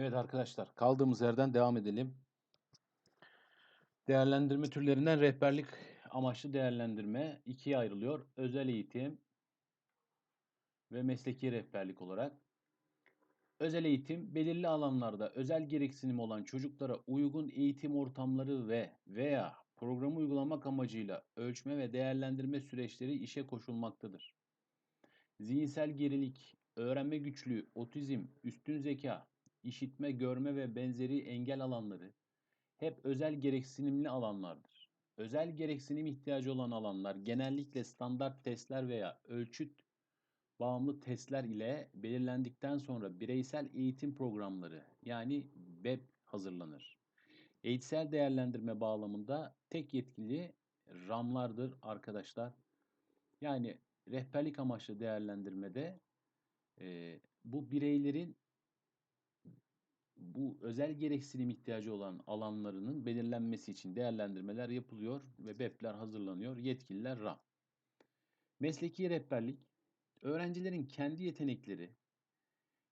Evet arkadaşlar, kaldığımız yerden devam edelim. Değerlendirme türlerinden rehberlik amaçlı değerlendirme ikiye ayrılıyor. Özel eğitim ve mesleki rehberlik olarak. Özel eğitim, belirli alanlarda özel gereksinim olan çocuklara uygun eğitim ortamları ve veya programı uygulamak amacıyla ölçme ve değerlendirme süreçleri işe koşulmaktadır. Zihinsel gerilik, öğrenme güçlüğü, otizm, üstün zeka, işitme, görme ve benzeri engel alanları hep özel gereksinimli alanlardır. Özel gereksinim ihtiyacı olan alanlar genellikle standart testler veya ölçüt bağımlı testler ile belirlendikten sonra bireysel eğitim programları yani BEP hazırlanır. Eğitsel değerlendirme bağlamında tek yetkili RAM'lardır arkadaşlar. Yani rehberlik amaçlı değerlendirmede e, bu bireylerin bu özel gereksinim ihtiyacı olan alanlarının belirlenmesi için değerlendirmeler yapılıyor ve BEP'ler hazırlanıyor. Yetkililer RAM. Mesleki rehberlik, öğrencilerin kendi yetenekleri,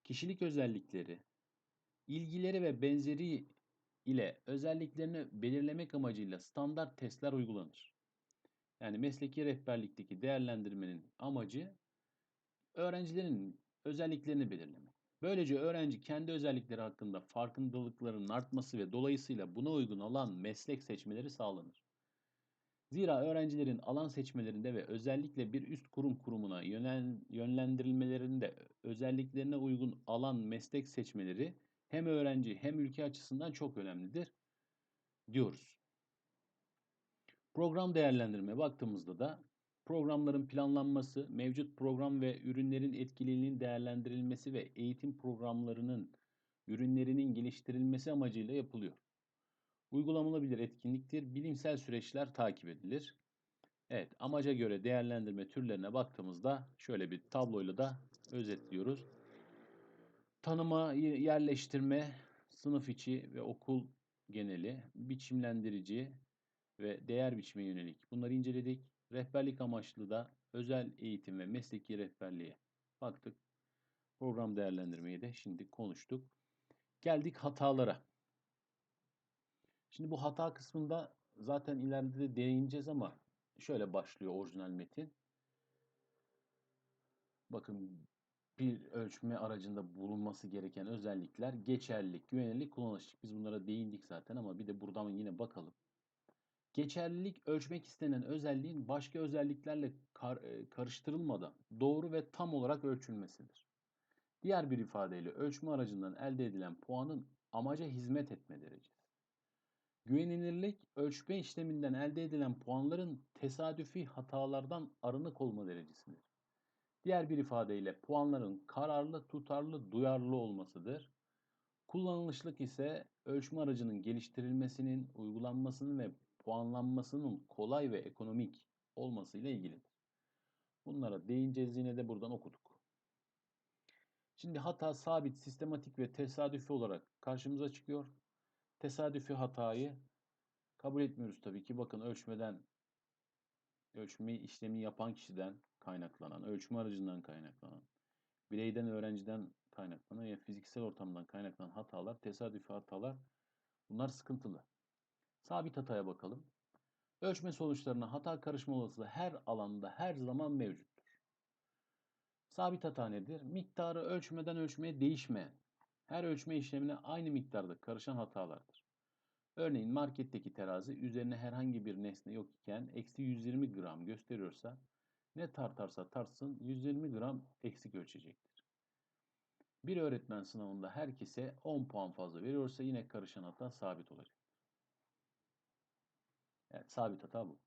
kişilik özellikleri, ilgileri ve benzeri ile özelliklerini belirlemek amacıyla standart testler uygulanır. Yani mesleki rehberlikteki değerlendirmenin amacı öğrencilerin özelliklerini belirlemek. Böylece öğrenci kendi özellikleri hakkında farkındalıklarının artması ve dolayısıyla buna uygun alan meslek seçmeleri sağlanır. Zira öğrencilerin alan seçmelerinde ve özellikle bir üst kurum kurumuna yönlendirilmelerinde özelliklerine uygun alan meslek seçmeleri hem öğrenci hem ülke açısından çok önemlidir diyoruz. Program değerlendirme baktığımızda da Programların planlanması, mevcut program ve ürünlerin etkililiğinin değerlendirilmesi ve eğitim programlarının ürünlerinin geliştirilmesi amacıyla yapılıyor. Uygulanabilir etkinliktir. Bilimsel süreçler takip edilir. Evet, amaca göre değerlendirme türlerine baktığımızda şöyle bir tabloyla da özetliyoruz. Tanıma, yerleştirme, sınıf içi ve okul geneli, biçimlendirici ve değer biçime yönelik. Bunları inceledik. Rehberlik amaçlı da özel eğitim ve mesleki rehberliğe baktık. Program değerlendirmeyi de şimdi konuştuk. Geldik hatalara. Şimdi bu hata kısmında zaten ileride de değineceğiz ama şöyle başlıyor orijinal metin. Bakın bir ölçme aracında bulunması gereken özellikler geçerlilik, güvenilirlik, kullanışlık. Biz bunlara değindik zaten ama bir de buradan yine bakalım. Geçerlilik ölçmek istenen özelliğin başka özelliklerle kar, e, karıştırılmadan doğru ve tam olarak ölçülmesidir. Diğer bir ifadeyle ölçme aracından elde edilen puanın amaca hizmet etme derecesi. Güvenilirlik ölçme işleminden elde edilen puanların tesadüfi hatalardan arınık olma derecesidir. Diğer bir ifadeyle puanların kararlı, tutarlı, duyarlı olmasıdır. Kullanılışlık ise ölçme aracının geliştirilmesinin, uygulanmasının ve puanlanmasının kolay ve ekonomik olmasıyla ilgilidir. Bunlara değineceğiz yine de buradan okuduk. Şimdi hata sabit, sistematik ve tesadüfi olarak karşımıza çıkıyor. Tesadüfi hatayı kabul etmiyoruz tabii ki. Bakın ölçmeden, ölçme işlemi yapan kişiden kaynaklanan, ölçme aracından kaynaklanan, bireyden, öğrenciden kaynaklanan ya fiziksel ortamdan kaynaklanan hatalar, tesadüfi hatalar bunlar sıkıntılı. Sabit hataya bakalım. Ölçme sonuçlarına hata karışma olasılığı her alanda her zaman mevcuttur. Sabit hata nedir? Miktarı ölçmeden ölçmeye değişmeyen, her ölçme işlemine aynı miktarda karışan hatalardır. Örneğin marketteki terazi üzerine herhangi bir nesne yok iken eksi 120 gram gösteriyorsa ne tartarsa tartsın 120 gram eksik ölçecektir. Bir öğretmen sınavında herkese 10 puan fazla veriyorsa yine karışan hata sabit olacak. Evet, sabit hata bu.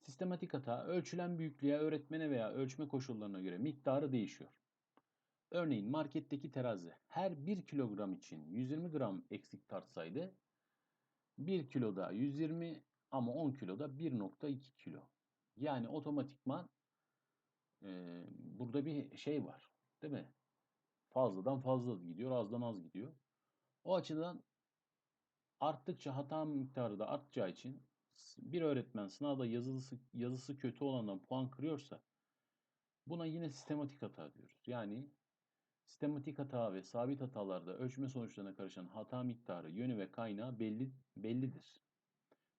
Sistematik hata, ölçülen büyüklüğe, öğretmene veya ölçme koşullarına göre miktarı değişiyor. Örneğin marketteki terazi her 1 kilogram için 120 gram eksik tartsaydı 1 kiloda 120 ama 10 kiloda 1.2 kilo. Yani otomatikman e, burada bir şey var. Değil mi? Fazladan fazla gidiyor, azdan az gidiyor. O açıdan arttıkça hata miktarı da artacağı için bir öğretmen sınavda yazılısı, yazısı kötü olandan puan kırıyorsa buna yine sistematik hata diyoruz. Yani Sistematik hata ve sabit hatalarda ölçme sonuçlarına karışan hata miktarı, yönü ve kaynağı belli bellidir.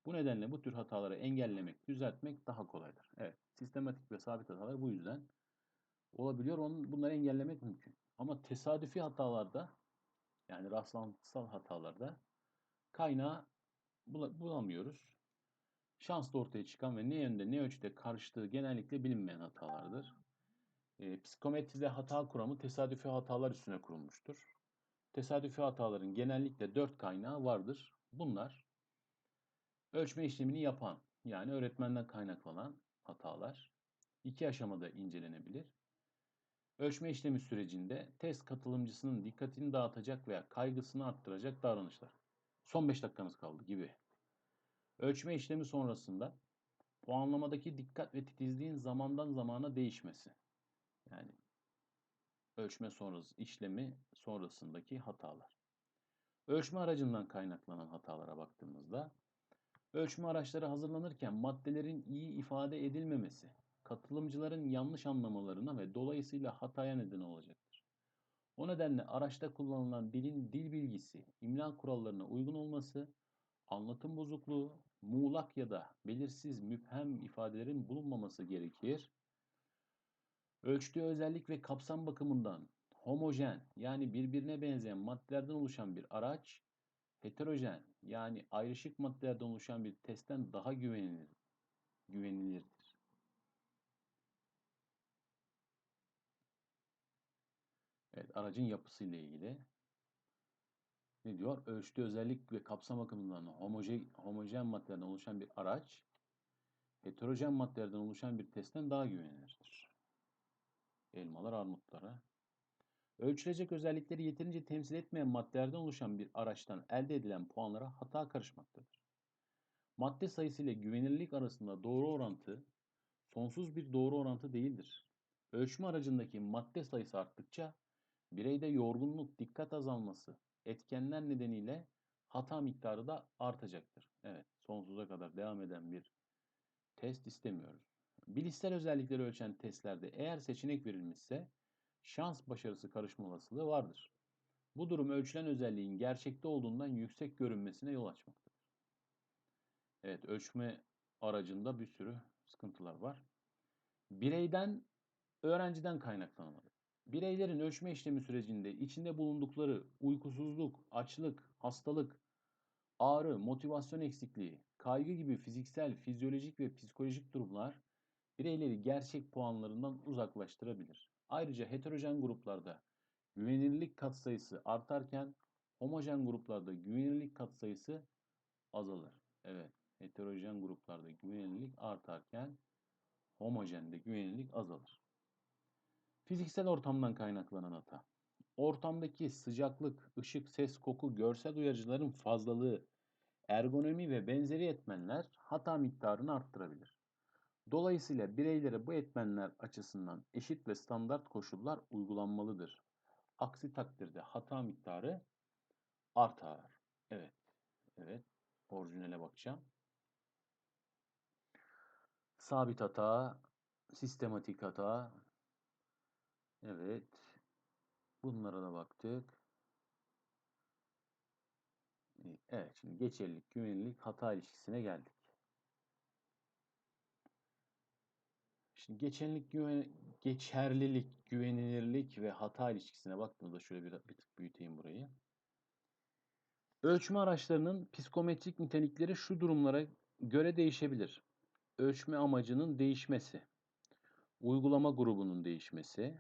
Bu nedenle bu tür hataları engellemek, düzeltmek daha kolaydır. Evet, sistematik ve sabit hatalar bu yüzden olabiliyor. Onun, bunları engellemek mümkün. Ama tesadüfi hatalarda yani rastlantısal hatalarda kaynağı bulamıyoruz. Şansla ortaya çıkan ve ne yönde ne ölçüde karıştığı genellikle bilinmeyen hatalardır. E, psikometride hata kuramı tesadüfi hatalar üstüne kurulmuştur. Tesadüfi hataların genellikle dört kaynağı vardır. Bunlar ölçme işlemini yapan yani öğretmenden kaynaklanan hatalar iki aşamada incelenebilir. Ölçme işlemi sürecinde test katılımcısının dikkatini dağıtacak veya kaygısını arttıracak davranışlar. Son 5 dakikamız kaldı gibi. Ölçme işlemi sonrasında puanlamadaki dikkat ve titizliğin zamandan zamana değişmesi. Yani ölçme sonrası işlemi sonrasındaki hatalar. Ölçme aracından kaynaklanan hatalara baktığımızda ölçme araçları hazırlanırken maddelerin iyi ifade edilmemesi, katılımcıların yanlış anlamalarına ve dolayısıyla hataya neden olacaktır. O nedenle araçta kullanılan dilin dil bilgisi, imla kurallarına uygun olması, anlatım bozukluğu, muğlak ya da belirsiz müphem ifadelerin bulunmaması gerekir. Ölçtüğü özellik ve kapsam bakımından homojen yani birbirine benzeyen maddelerden oluşan bir araç, heterojen yani ayrışık maddelerden oluşan bir testten daha güvenilir, güvenilirdir. Evet, aracın yapısıyla ilgili ne diyor? Ölçtüğü özellik ve kapsam bakımından homojen, homojen maddelerden oluşan bir araç, heterojen maddelerden oluşan bir testten daha güvenilirdir. Elmalar armutlara. Ölçülecek özellikleri yeterince temsil etmeyen maddelerden oluşan bir araçtan elde edilen puanlara hata karışmaktadır. Madde sayısı ile güvenilirlik arasında doğru orantı, sonsuz bir doğru orantı değildir. Ölçme aracındaki madde sayısı arttıkça bireyde yorgunluk, dikkat azalması, etkenler nedeniyle hata miktarı da artacaktır. Evet, sonsuza kadar devam eden bir test istemiyoruz. Bilişsel özellikleri ölçen testlerde eğer seçenek verilmişse şans başarısı karışma olasılığı vardır. Bu durum ölçülen özelliğin gerçekte olduğundan yüksek görünmesine yol açmaktadır. Evet, ölçme aracında bir sürü sıkıntılar var. Bireyden, öğrenciden kaynaklanmalı. Bireylerin ölçme işlemi sürecinde içinde bulundukları uykusuzluk, açlık, hastalık, ağrı, motivasyon eksikliği, kaygı gibi fiziksel, fizyolojik ve psikolojik durumlar bireyleri gerçek puanlarından uzaklaştırabilir. Ayrıca heterojen gruplarda güvenilirlik katsayısı artarken homojen gruplarda güvenilirlik katsayısı azalır. Evet, heterojen gruplarda güvenilirlik artarken homojende güvenilirlik azalır. Fiziksel ortamdan kaynaklanan hata. Ortamdaki sıcaklık, ışık, ses, koku, görsel uyarıcıların fazlalığı, ergonomi ve benzeri etmenler hata miktarını arttırabilir. Dolayısıyla bireylere bu etmenler açısından eşit ve standart koşullar uygulanmalıdır. Aksi takdirde hata miktarı artar. Evet. Evet. Orijinale bakacağım. Sabit hata, sistematik hata, Evet. Bunlara da baktık. Evet, şimdi geçerlilik, güvenilirlik, hata ilişkisine geldik. Şimdi geçerlilik, güven, geçerlilik, güvenilirlik ve hata ilişkisine baktığımızda şöyle bir, bir tık büyüteyim burayı. Ölçme araçlarının psikometrik nitelikleri şu durumlara göre değişebilir. Ölçme amacının değişmesi, uygulama grubunun değişmesi,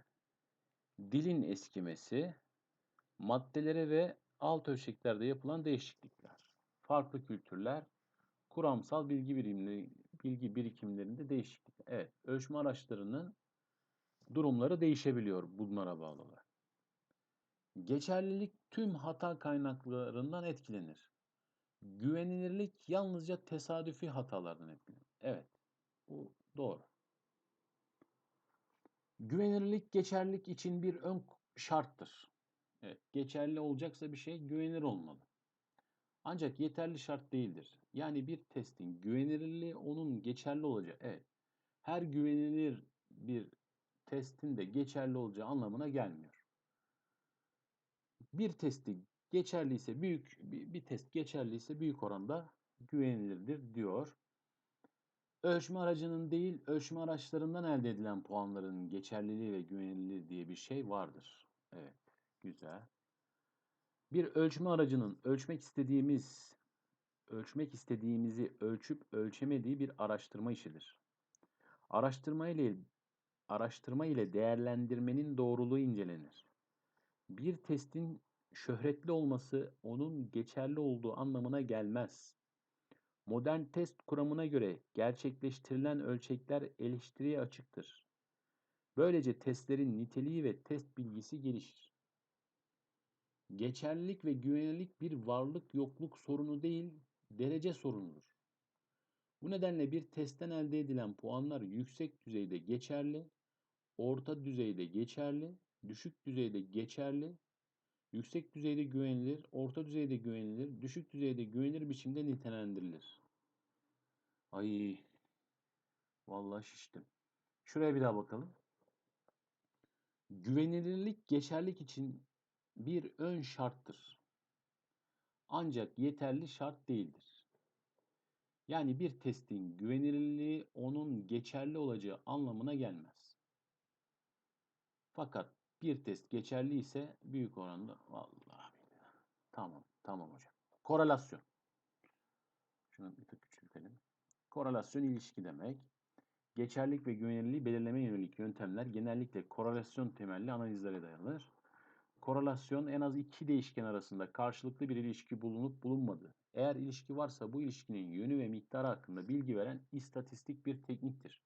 dilin eskimesi, maddelere ve alt ölçeklerde yapılan değişiklikler, farklı kültürler, kuramsal bilgi birimleri, bilgi birikimlerinde değişiklik. Evet, ölçme araçlarının durumları değişebiliyor bunlara bağlı olarak. Geçerlilik tüm hata kaynaklarından etkilenir. Güvenilirlik yalnızca tesadüfi hatalardan etkilenir. Evet, bu doğru. Güvenirlik geçerlilik için bir ön şarttır. Evet, geçerli olacaksa bir şey güvenilir olmalı. Ancak yeterli şart değildir. Yani bir testin güvenilirliği onun geçerli olacağı. Evet. Her güvenilir bir testin de geçerli olacağı anlamına gelmiyor. bir testi geçerliyse büyük bir, bir test geçerliyse büyük oranda güvenilirdir diyor. Ölçme aracının değil, ölçme araçlarından elde edilen puanların geçerliliği ve güvenilirliği diye bir şey vardır. Evet, güzel. Bir ölçme aracının ölçmek istediğimiz ölçmek istediğimizi ölçüp ölçemediği bir araştırma işidir. Araştırma ile araştırma ile değerlendirmenin doğruluğu incelenir. Bir testin şöhretli olması onun geçerli olduğu anlamına gelmez. Modern test kuramına göre gerçekleştirilen ölçekler eleştiriye açıktır. Böylece testlerin niteliği ve test bilgisi gelişir. Geçerlilik ve güvenilirlik bir varlık yokluk sorunu değil, derece sorunudur. Bu nedenle bir testten elde edilen puanlar yüksek düzeyde geçerli, orta düzeyde geçerli, düşük düzeyde geçerli, yüksek düzeyde güvenilir, orta düzeyde güvenilir, düşük düzeyde güvenilir biçimde nitelendirilir. Ay vallahi şiştim. Şuraya bir daha bakalım. Güvenilirlik geçerlik için bir ön şarttır. Ancak yeterli şart değildir. Yani bir testin güvenilirliği onun geçerli olacağı anlamına gelmez. Fakat bir test geçerli ise büyük oranda vallahi billahi. Tamam, tamam hocam. Korelasyon. Şunu bir tık küçültelim. Korelasyon ilişki demek. Geçerlik ve güvenilirliği belirleme yönelik yöntemler genellikle korelasyon temelli analizlere dayanır. Korelasyon en az iki değişken arasında karşılıklı bir ilişki bulunup bulunmadığı. Eğer ilişki varsa bu ilişkinin yönü ve miktarı hakkında bilgi veren istatistik bir tekniktir.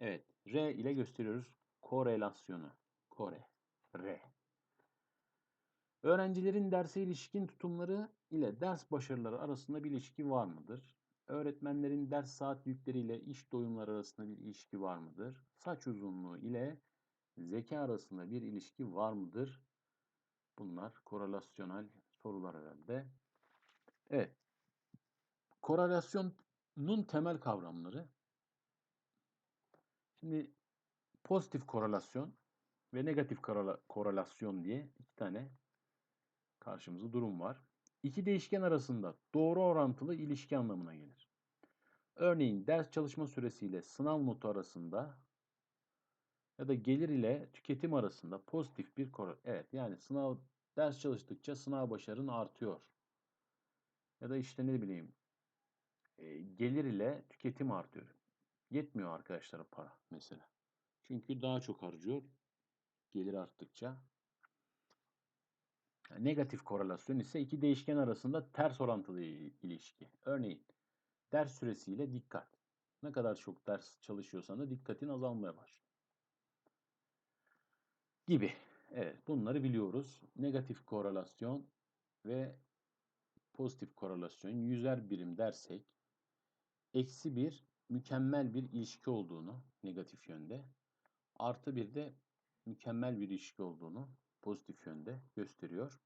Evet, R ile gösteriyoruz korelasyonu. Kore, R. Öğrencilerin derse ilişkin tutumları ile ders başarıları arasında bir ilişki var mıdır? Öğretmenlerin ders saat yükleriyle iş doyumları arasında bir ilişki var mıdır? Saç uzunluğu ile zeka arasında bir ilişki var mıdır? Bunlar korelasyonel sorular herhalde. Evet. Korelasyonun temel kavramları. Şimdi pozitif korelasyon ve negatif korelasyon diye iki tane karşımızda durum var. İki değişken arasında doğru orantılı ilişki anlamına gelir. Örneğin ders çalışma süresiyle sınav notu arasında ya da gelir ile tüketim arasında pozitif bir korel. Evet yani sınav ders çalıştıkça sınav başarın artıyor. Ya da işte ne bileyim e, gelir ile tüketim artıyor. Yetmiyor arkadaşlara para mesela. Çünkü daha çok harcıyor gelir arttıkça. Negatif korelasyon ise iki değişken arasında ters orantılı ilişki. Örneğin ders süresiyle dikkat. Ne kadar çok ders çalışıyorsan da dikkatin azalmaya başlıyor. Gibi. Evet bunları biliyoruz. Negatif korelasyon ve pozitif korelasyon yüzer birim dersek eksi bir mükemmel bir ilişki olduğunu negatif yönde artı bir de mükemmel bir ilişki olduğunu pozitif yönde gösteriyor.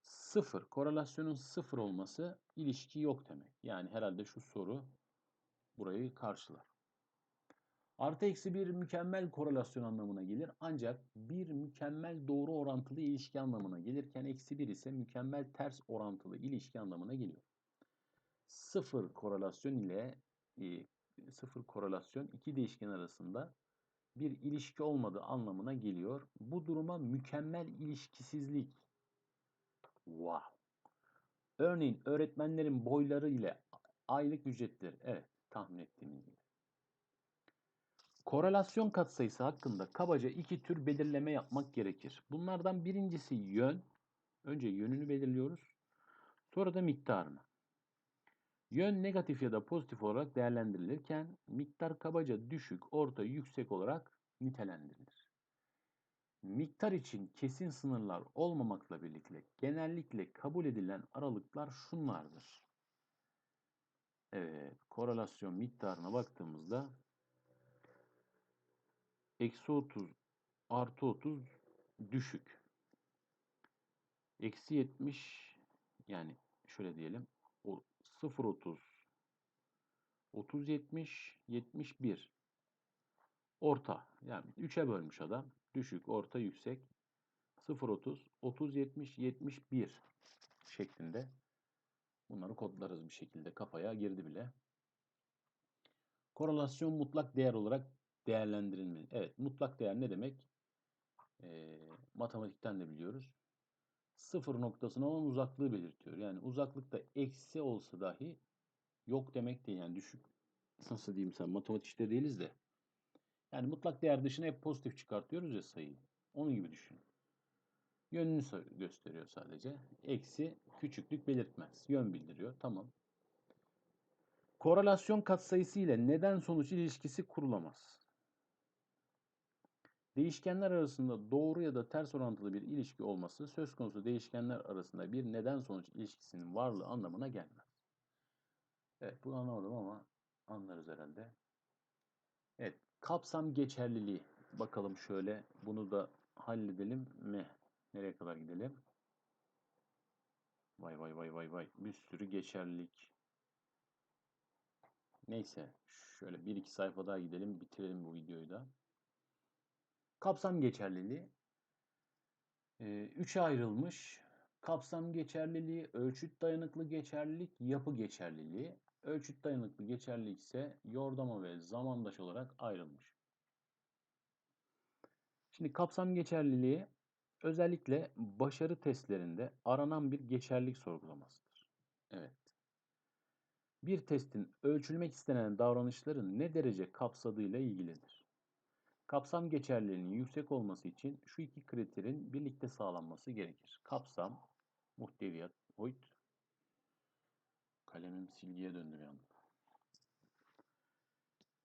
Sıfır, korelasyonun sıfır olması ilişki yok demek. Yani herhalde şu soru burayı karşılar. Artı eksi bir mükemmel korelasyon anlamına gelir. Ancak bir mükemmel doğru orantılı ilişki anlamına gelirken eksi bir ise mükemmel ters orantılı ilişki anlamına geliyor. Sıfır korelasyon ile e, sıfır korelasyon iki değişken arasında bir ilişki olmadığı anlamına geliyor. Bu duruma mükemmel ilişkisizlik. Wow. Örneğin öğretmenlerin boyları ile aylık ücretleri. Evet, tahmin ettiğimiz gibi. Korelasyon katsayısı hakkında kabaca iki tür belirleme yapmak gerekir. Bunlardan birincisi yön. Önce yönünü belirliyoruz. Sonra da miktarını. Yön negatif ya da pozitif olarak değerlendirilirken miktar kabaca düşük, orta, yüksek olarak nitelendirilir. Miktar için kesin sınırlar olmamakla birlikte genellikle kabul edilen aralıklar şunlardır. Evet, korelasyon miktarına baktığımızda eksi 30 artı 30 düşük. Eksi 70 yani şöyle diyelim 0.30 30 70 71 orta yani 3'e bölmüş adam düşük orta yüksek 0.30, 30.70, 71 şeklinde bunları kodlarız bir şekilde. Kafaya girdi bile. Korelasyon mutlak değer olarak değerlendirilmeli. Evet, mutlak değer ne demek? Ee, matematikten de biliyoruz. Sıfır noktasına olan uzaklığı belirtiyor. Yani uzaklıkta eksi olsa dahi yok demek değil. Yani düşük nasıl diyeyim sen matematik işte değiliz de. Yani mutlak değer dışına hep pozitif çıkartıyoruz ya sayıyı. Onun gibi düşün. Yönünü gösteriyor sadece. Eksi küçüklük belirtmez. Yön bildiriyor. Tamam. Korelasyon katsayısı ile neden sonuç ilişkisi kurulamaz. Değişkenler arasında doğru ya da ters orantılı bir ilişki olması söz konusu değişkenler arasında bir neden sonuç ilişkisinin varlığı anlamına gelmez. Evet bunu anlamadım ama anlarız herhalde. Evet kapsam geçerliliği. Bakalım şöyle bunu da halledelim mi? Nereye kadar gidelim? Vay vay vay vay vay. Bir sürü geçerlilik. Neyse. Şöyle bir iki sayfa daha gidelim. Bitirelim bu videoyu da. Kapsam geçerliliği. Ee, üçe ayrılmış. Kapsam geçerliliği, ölçüt dayanıklı geçerlilik, yapı geçerliliği. Ölçüt dayanıklı geçerlilik ise yordama ve zamandaş olarak ayrılmış. Şimdi kapsam geçerliliği özellikle başarı testlerinde aranan bir geçerlilik sorgulamasıdır. Evet. Bir testin ölçülmek istenen davranışların ne derece kapsadığıyla ilgilidir. Kapsam geçerliliğinin yüksek olması için şu iki kriterin birlikte sağlanması gerekir. Kapsam, muhteviyat, boyut. Kalemim silgiye döndü bir anda.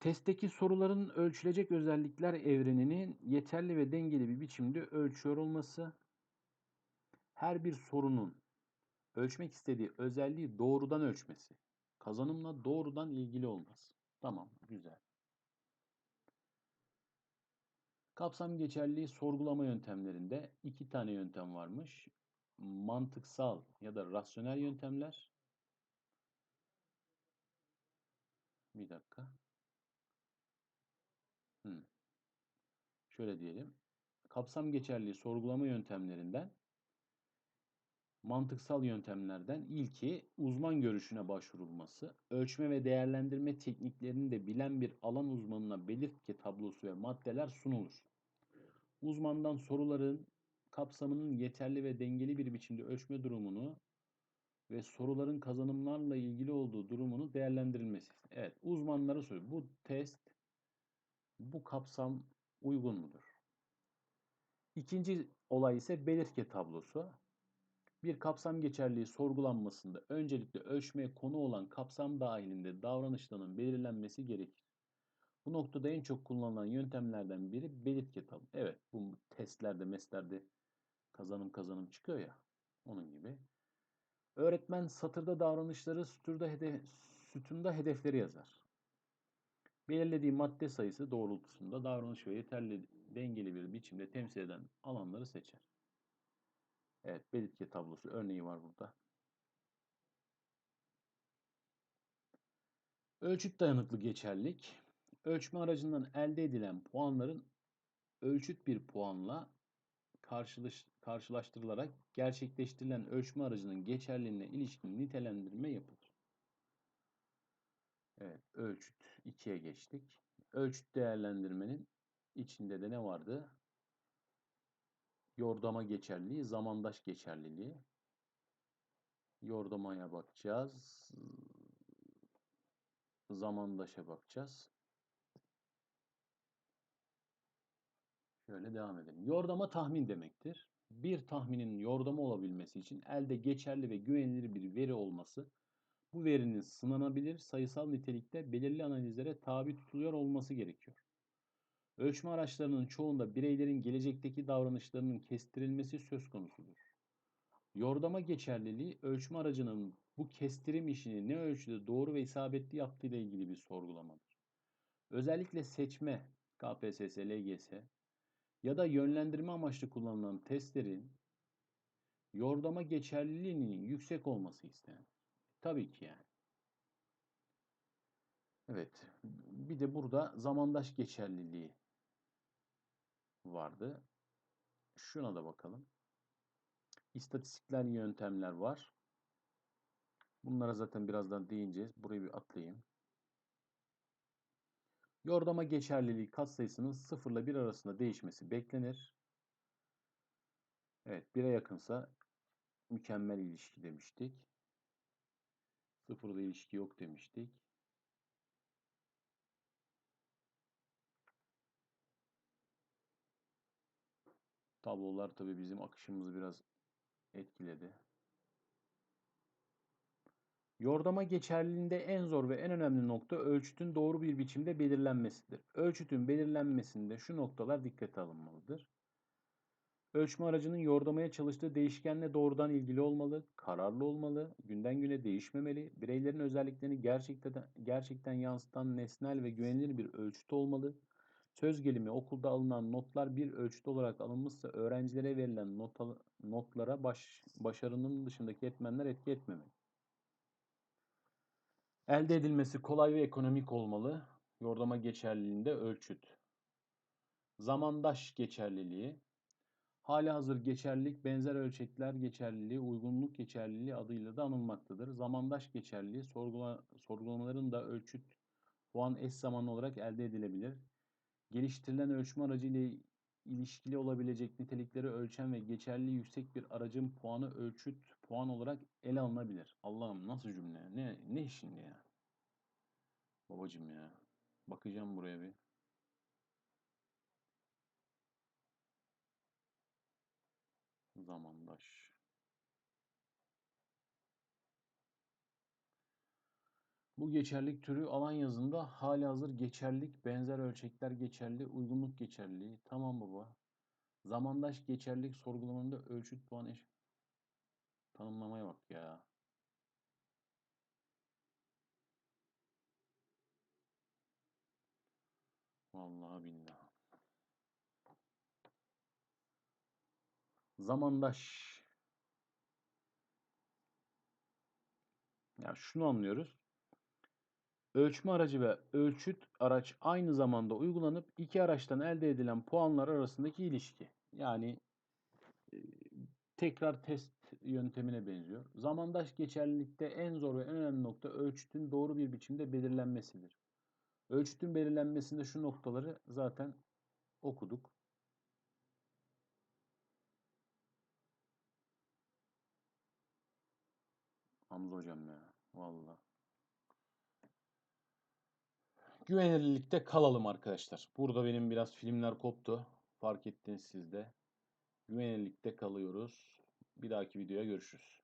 Testteki soruların ölçülecek özellikler evreninin yeterli ve dengeli bir biçimde ölçüyor olması, her bir sorunun ölçmek istediği özelliği doğrudan ölçmesi, kazanımla doğrudan ilgili olması. Tamam, güzel. Kapsam geçerliliği sorgulama yöntemlerinde iki tane yöntem varmış. Mantıksal ya da rasyonel yöntemler. Bir dakika. Hmm. Şöyle diyelim. Kapsam geçerliliği sorgulama yöntemlerinden mantıksal yöntemlerden ilki uzman görüşüne başvurulması, ölçme ve değerlendirme tekniklerini de bilen bir alan uzmanına belirtge tablosu ve maddeler sunulur. Uzmandan soruların kapsamının yeterli ve dengeli bir biçimde ölçme durumunu ve soruların kazanımlarla ilgili olduğu durumunu değerlendirilmesi. Evet, uzmanlara soruyor. Bu test, bu kapsam uygun mudur? İkinci olay ise belirtge tablosu. Bir kapsam geçerliği sorgulanmasında öncelikle ölçmeye konu olan kapsam dahilinde davranışların belirlenmesi gerekir. Bu noktada en çok kullanılan yöntemlerden biri belirtge tablo. Evet bu testlerde, meslerde kazanım kazanım çıkıyor ya. Onun gibi. Öğretmen satırda davranışları, sütunda, hedef, sütunda hedefleri yazar. Belirlediği madde sayısı doğrultusunda davranış ve yeterli dengeli bir biçimde temsil eden alanları seçer. Evet, belirtge tablosu örneği var burada. Ölçüt dayanıklı geçerlilik, ölçme aracından elde edilen puanların ölçüt bir puanla karşılaş, karşılaştırılarak gerçekleştirilen ölçme aracının geçerliliğine ilişkin nitelendirme yapılır. Evet, ölçüt 2'ye geçtik. Ölçüt değerlendirmenin içinde de ne vardı? Yordama geçerliliği, zamandaş geçerliliği. Yordamaya bakacağız. Zamandaşa bakacağız. Şöyle devam edelim. Yordama tahmin demektir. Bir tahminin yordama olabilmesi için elde geçerli ve güvenilir bir veri olması, bu verinin sınanabilir sayısal nitelikte belirli analizlere tabi tutuluyor olması gerekiyor. Ölçme araçlarının çoğunda bireylerin gelecekteki davranışlarının kestirilmesi söz konusudur. Yordama geçerliliği ölçme aracının bu kestirim işini ne ölçüde doğru ve isabetli yaptığı ile ilgili bir sorgulamadır. Özellikle seçme, KPSS, LGS ya da yönlendirme amaçlı kullanılan testlerin yordama geçerliliğinin yüksek olması istenir. Tabii ki yani. Evet. Bir de burada zamandaş geçerliliği vardı. Şuna da bakalım. İstatistikler yöntemler var. Bunlara zaten birazdan değineceğiz. Burayı bir atlayayım. Yordama geçerliliği katsayısının 0 ile 1 arasında değişmesi beklenir. Evet 1'e yakınsa mükemmel ilişki demiştik. 0'da ilişki yok demiştik. Tablolar tabii bizim akışımızı biraz etkiledi. Yordama geçerliliğinde en zor ve en önemli nokta ölçütün doğru bir biçimde belirlenmesidir. Ölçütün belirlenmesinde şu noktalar dikkate alınmalıdır. Ölçme aracının yordamaya çalıştığı değişkenle doğrudan ilgili olmalı, kararlı olmalı, günden güne değişmemeli, bireylerin özelliklerini gerçekten, gerçekten yansıtan nesnel ve güvenilir bir ölçüt olmalı. Söz gelimi okulda alınan notlar bir ölçüt olarak alınmışsa öğrencilere verilen nota, notlara baş, başarının dışındaki etmenler etki etmemeli. Elde edilmesi kolay ve ekonomik olmalı. Yordama geçerliliğinde ölçüt. Zamandaş geçerliliği. Hali hazır geçerlilik, benzer ölçekler geçerliliği, uygunluk geçerliliği adıyla da anılmaktadır. Zamandaş geçerliliği sorgula, sorgulamaların da ölçüt puan eş zamanlı olarak elde edilebilir. Geliştirilen ölçme aracı ile ilişkili olabilecek nitelikleri ölçen ve geçerliliği yüksek bir aracın puanı ölçüt puan olarak ele alınabilir. Allah'ım nasıl cümle? Ne ne şimdi ya? Babacım ya. Bakacağım buraya bir. Zamandaş. Bu geçerlilik türü alan yazında hali hazır geçerlilik, benzer ölçekler geçerli, uygunluk geçerliliği. Tamam baba. Zamandaş geçerlilik sorgulamanında ölçüt puan eş... Tanımlamaya bak ya. Vallahi billahi. Zamandaş. Ya şunu anlıyoruz. Ölçme aracı ve ölçüt araç aynı zamanda uygulanıp iki araçtan elde edilen puanlar arasındaki ilişki. Yani tekrar test yöntemine benziyor. Zamandaş geçerlilikte en zor ve en önemli nokta ölçütün doğru bir biçimde belirlenmesidir. Ölçütün belirlenmesinde şu noktaları zaten okuduk. Hamza hocam ya. Vallahi. Güvenilirlikte kalalım arkadaşlar. Burada benim biraz filmler koptu. Fark ettiniz siz de. Güvenilirlikte kalıyoruz. Bir dahaki videoya görüşürüz.